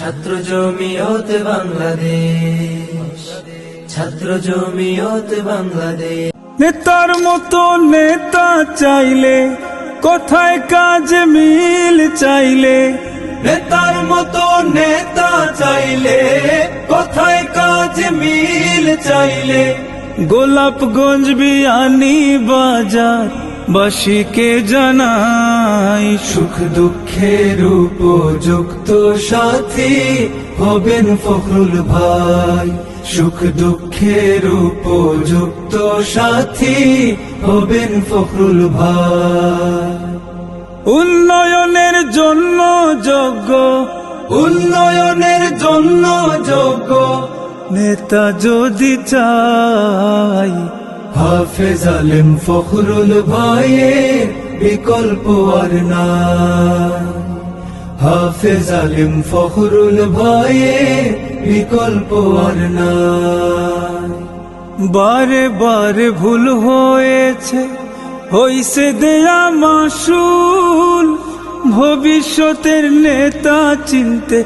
ছাত্র জমিয়ত বাংলাদেশ। ছাত্র জমিয়ত বাংলাদেশ। নেতার মতো নেতা চাইলে কোথায় কাজ মিল চাইলে। নেতার মতো নেতা চাইলে কোথায় কাজ মিল চাইলে। গোলাপগঞ্জ বিয়ানি বাজার বাসীকে জানাই। সুখ দুঃখের উপযুক্ত সাথী হবেন ফখরুল ভাই। সুখ দুঃখের উপযুক্ত সাথী হবেন ফখরুল ভাই। উন্নয়নের জন্য যোগ্য। উন্নয়নের জন্য যোগ্য। নেতা যদি চাই হাফেজ আলেম ফখরুল ভাইয়ের বিকল্প আর নাই। হাফেজ আলিম ফখরুল ভাইয়ের বিকল্প আর নাই। বারে বারে ভুল হয়েছে, হইছে দেয়া মাসুল। ভবিষ্যতের নেতা চিনতে